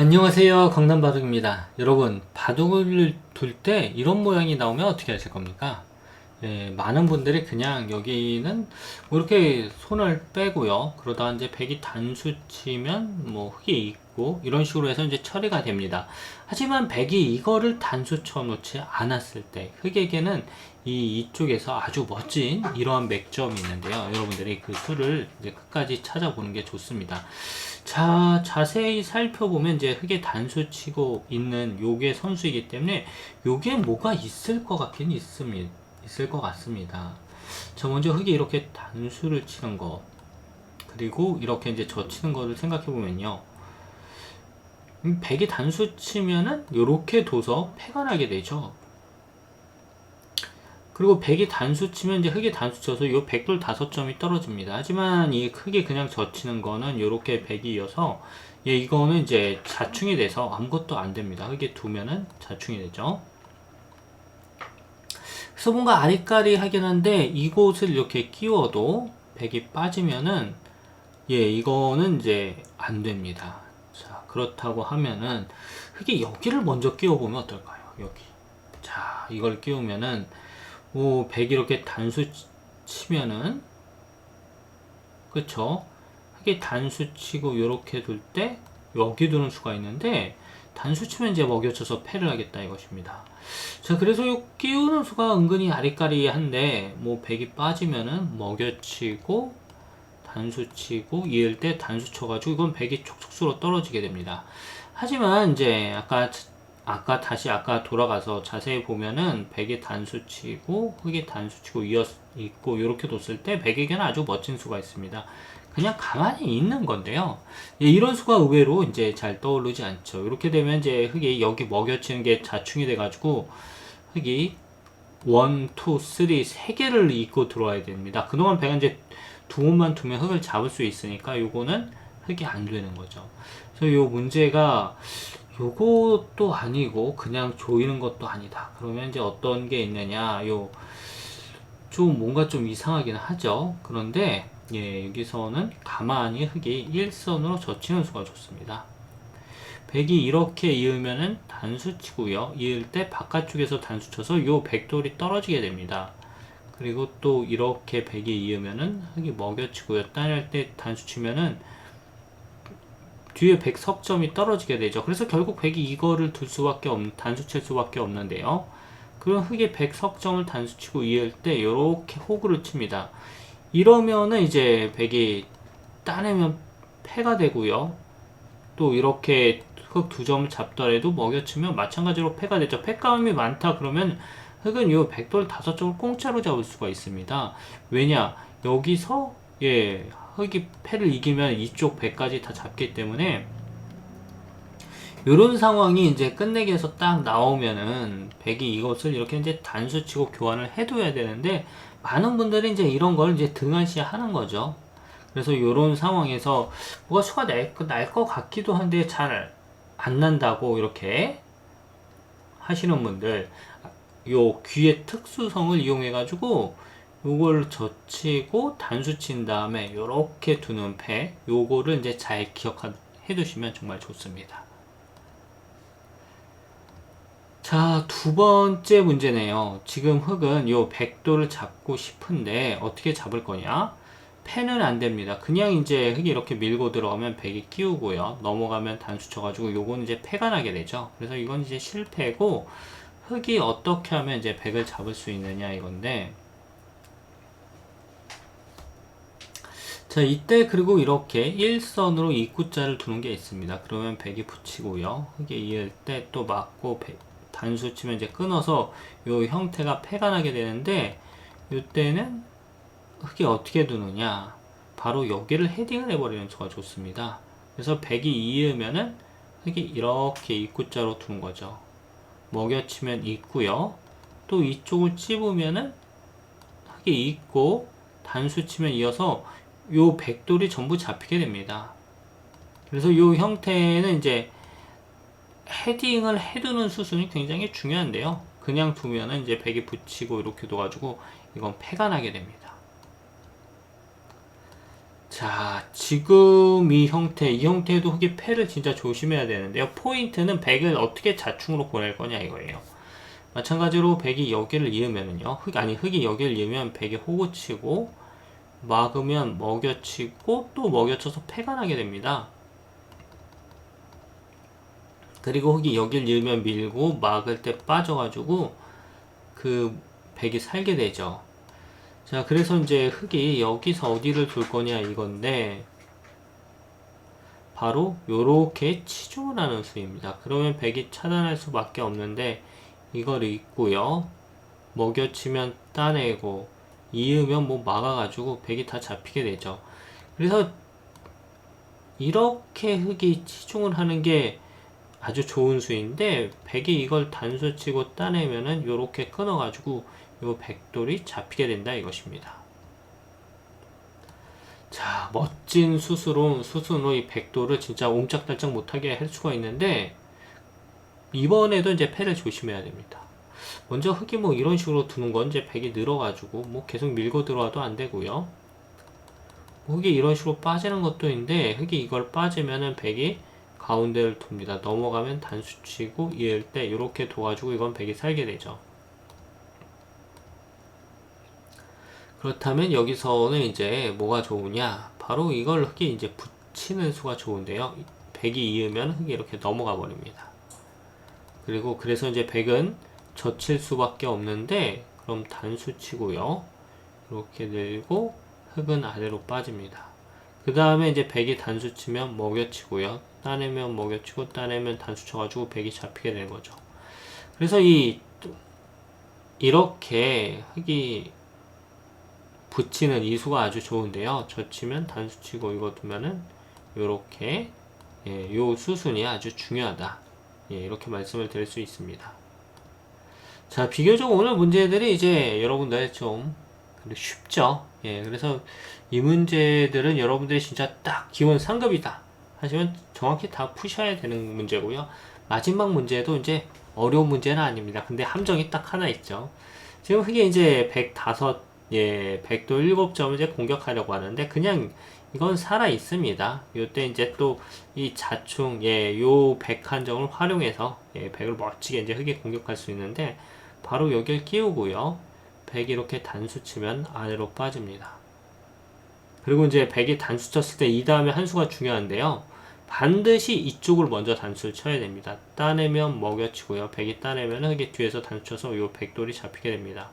안녕하세요 강남바둑입니다. 여러분 바둑을 둘 때 이런 모양이 나오면 어떻게 하실 겁니까? 예, 많은 분들이 그냥 여기는 뭐 이렇게 손을 빼고요. 그러다 이제 백이 단수 치면 뭐 흙이 있고 이런 식으로 해서 이제 처리가 됩니다. 하지만 백이 이거를 단수 쳐 놓지 않았을 때 흙에게는 이 이쪽에서 아주 멋진 이러한 맥점이 있는데요. 여러분들이 그 수를 이제 끝까지 찾아보는 게 좋습니다 자, 자세히 살펴보면 이제 흙에 단수 치고 있는 요게 선수이기 때문에 요게 뭐가 있을 것 같긴 있습니다. 있을 것 같습니다. 자, 먼저 흙이 이렇게 단수를 치는 거 그리고 이렇게 이제 젖히는 거를 생각해 보면요. 음, 백이 단수 치면은 요렇게 둬서 패가 나게 되죠. 그리고 백이 단수 치면 이제 흙이 단수 쳐서 요 백돌 다섯 점이 떨어집니다. 하지만 이 흙이 그냥 젖히는 거는 요렇게 백이 이어서 예, 이거는 이제 자충이 돼서 아무것도 안 됩니다. 흙에 두면은 자충이 되죠. 그래서 뭔가 아리까리 하긴 한데 이곳을 이렇게 끼워도 백이 빠지면은 예, 이거는 이제 안 됩니다. 자, 그렇다고 하면은 흙이 여기를 먼저 끼워보면 어떨까요? 여기. 자, 이걸 끼우면은 오, 100 이렇게 단수 치- 치면은 그쵸? 이게 단수 치고 이렇게 둘 때 여기 두는 수가 있는데 단수 치면 이제 먹여쳐서 패를 하겠다 이것입니다. 자, 그래서 이 끼우는 수가 은근히 아리까리한데 뭐 100이 빠지면은 먹여치고 단수 치고 이을 때 단수 쳐가지고 이건 100이 촉촉수로 떨어지게 됩니다. 하지만 이제 아까 아까 다시 아까 돌아가서 자세히 보면은 100의 단수 치고 흙의 단수 치고 이어 있고 이렇게 뒀을 때 100에게는 아주 멋진 수가 있습니다. 그냥 가만히 있는 건데요. 예, 이런 수가 의외로 이제 잘 떠오르지 않죠. 이렇게 되면 이제 흙이 여기 먹여치는 게 자충이 돼가지고 흙이 1, 2, 3, 세 개를 잇고 들어와야 됩니다. 그동안 배가 이제 두 몸만 두면 흙을 잡을 수 있으니까 요거는 흙이 안 되는 거죠. 그래서 요 문제가 요것도 아니고 그냥 조이는 것도 아니다. 그러면 이제 어떤 게 있느냐? 요 좀 뭔가 좀 이상하긴 하죠. 그런데 예, 여기서는 가만히 흙이 일선으로 젖히는 수가 좋습니다. 백이 이렇게 이으면은 단수 치고요. 이을 때 바깥쪽에서 단수 쳐서 요 백돌이 떨어지게 됩니다. 그리고 또 이렇게 백이 이으면은 흙이 먹여치고요. 따낼 때 단수 치면은 뒤에 백 석점이 떨어지게 되죠. 그래서 결국 백이 이거를 둘 수밖에 없는 단수 칠 수밖에 없는데요. 그럼 흙이 백 석점을 단수 치고 이을 때 이렇게 호구를 칩니다. 이러면은 이제 백이 따내면 패가 되고요. 또 이렇게 흙 두 점을 잡더라도 먹여치면 마찬가지로 패가 되죠. 패감이 많다 그러면 흙은 요 백돌 다섯 점을 공짜로 잡을 수가 있습니다. 왜냐 여기서 예 흙이 패를 이기면 이쪽 백까지 다 잡기 때문에 이런 상황이 이제 끝내기에서 딱 나오면은 백이 이것을 이렇게 이제 단수치고 교환을 해둬야 되는데 많은 분들이 이제 이런 걸 이제 등한시 하는 거죠. 그래서 이런 상황에서 뭐가 수가 날것 같기도 한데 잘 안 난다고 이렇게 하시는 분들 요 귀의 특수성을 이용해 가지고 요걸 젖히고 단수 친 다음에 요렇게 두는 패 요거를 이제 잘 기억해 두시면 정말 좋습니다. 자, 두 번째 문제네요. 지금 흙은 요 백도를 잡고 싶은데 어떻게 잡을 거냐? 패는 안 됩니다. 그냥 이제 흙이 이렇게 밀고 들어가면 백이 끼우고요. 넘어가면 단수 쳐가지고 요건 이제 패가 나게 되죠. 그래서 이건 이제 실패고 흙이 어떻게 하면 이제 백을 잡을 수 있느냐 이건데 자 이때 그리고 이렇게 일선으로 입구자를 두는 게 있습니다. 그러면 백이 붙이고요. 흙에 이을 때 또 맞고 백, 단수 치면 이제 끊어서 요 형태가 패가 나게 되는데 이때는 흙이 어떻게 두느냐 바로 여기를 헤딩을 해버리는 수가 좋습니다. 그래서 백이 이으면은 흙이 이렇게 입구자로 두는 거죠. 먹여치면 있고요. 또 이쪽을 찝으면은 흙이 있고 단수 치면 이어서 요 백돌이 전부 잡히게 됩니다. 그래서 요 형태는 이제 헤딩을 해두는 수순이 굉장히 중요한데요. 그냥 두면은 이제 백이 붙이고 이렇게 둬가지고 이건 패가 나게 됩니다. 자, 지금 이 형태, 이 형태도 흙이 패를 진짜 조심해야 되는데요. 포인트는 100을 어떻게 자충으로 보낼 거냐 이거예요. 마찬가지로 100이 여기를 이으면은요. 흙, 아니, 흙이 여기를 이으면 100이 호구 치고, 막으면 먹여치고, 또 먹여쳐서 패가 나게 됩니다. 그리고 흙이 여기를 이으면 밀고, 막을 때 빠져가지고, 그 100이 살게 되죠. 자, 그래서 이제 흙이 여기서 어디를 둘 거냐 이건데, 바로 요렇게 치중을 하는 수입니다. 그러면 100이 차단할 수밖에 없는데, 이걸 읽고요. 먹여치면 따내고, 이으면 뭐 막아가지고 100이 다 잡히게 되죠. 그래서 이렇게 흙이 치중을 하는 게 아주 좋은 수인데 100이 이걸 단수 치고 따내면은 요렇게 끊어가지고 요 백돌이 잡히게 된다 이것입니다. 자, 멋진 수수로, 수순으로 이 백돌을 진짜 옴짝달짝 못하게 할 수가 있는데, 이번에도 이제 패를 조심해야 됩니다. 먼저 흙이 뭐 이런 식으로 두는 건 이제 백이 늘어가지고, 뭐 계속 밀고 들어와도 안 되고요. 흙이 이런 식으로 빠지는 것도 있는데, 흙이 이걸 빠지면은 백이 가운데를 둡니다. 넘어가면 단수 치고, 이을 때 이렇게 둬가지고 이건 백이 살게 되죠. 그렇다면 여기서는 이제 뭐가 좋으냐? 바로 이걸 흙이 이제 붙이는 수가 좋은데요. 100이 이으면 흙이 이렇게 넘어가 버립니다. 그리고 그래서 이제 100은 젖힐 수밖에 없는데 그럼 단수 치고요. 이렇게 늘고 흙은 아래로 빠집니다. 그 다음에 이제 100이 단수 치면 먹여치고요. 따내면 먹여치고 따내면 단수 쳐가지고 100이 잡히게 되는 거죠. 그래서 이 이렇게 흙이 붙이는 이수가 아주 좋은데요. 젖히면 단수 치고 이거 두면은 요렇게 예, 요 수순이 아주 중요하다. 예, 이렇게 말씀을 드릴 수 있습니다. 자, 비교적 오늘 문제들이 이제 여러분들 좀 쉽죠. 예, 그래서 이 문제들은 여러분들이 진짜 딱 기본 상급이다. 하시면 정확히 다 푸셔야 되는 문제고요. 마지막 문제도 이제 어려운 문제는 아닙니다. 근데 함정이 딱 하나 있죠. 지금 그게 이제 105 예, 백도 7점을 이제 공격하려고 하는데 그냥 이건 살아 있습니다. 요때 이제 또 이 자충 예, 요 백한정을 활용해서 예, 백을 멋지게 이제 흙에 공격할 수 있는데 바로 여기를 끼우고요. 백이 이렇게 단수 치면 아래로 빠집니다. 그리고 이제 백이 단수 쳤을 때 이 다음에 한 수가 중요한데요. 반드시 이쪽을 먼저 단수를 쳐야 됩니다. 따내면 먹여치고요. 백이 따내면 흙이 뒤에서 단수 쳐서 요 백돌이 잡히게 됩니다.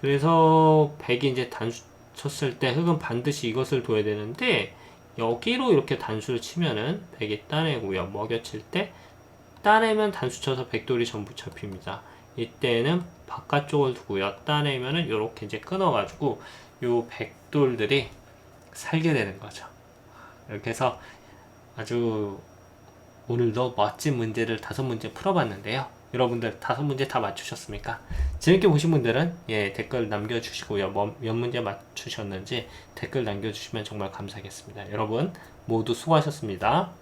그래서 100이 이제 단수 쳤을 때 흙은 반드시 이것을 둬야 되는데 여기로 이렇게 단수를 치면은 100이 따내고요. 먹여칠 때 따내면 단수 쳐서 백돌이 전부 잡힙니다. 이때는 바깥쪽을 두고요. 따내면은 이렇게 이제 끊어가지고 요 백돌들이 살게 되는 거죠. 이렇게 해서 아주 오늘도 멋진 문제를 다섯 문제 풀어봤는데요. 여러분들 다섯 문제 다 맞추셨습니까? 재밌게 보신 분들은 예, 댓글 남겨주시고요. 뭐, 몇 문제 맞추셨는지 댓글 남겨주시면 정말 감사하겠습니다. 여러분 모두 수고하셨습니다.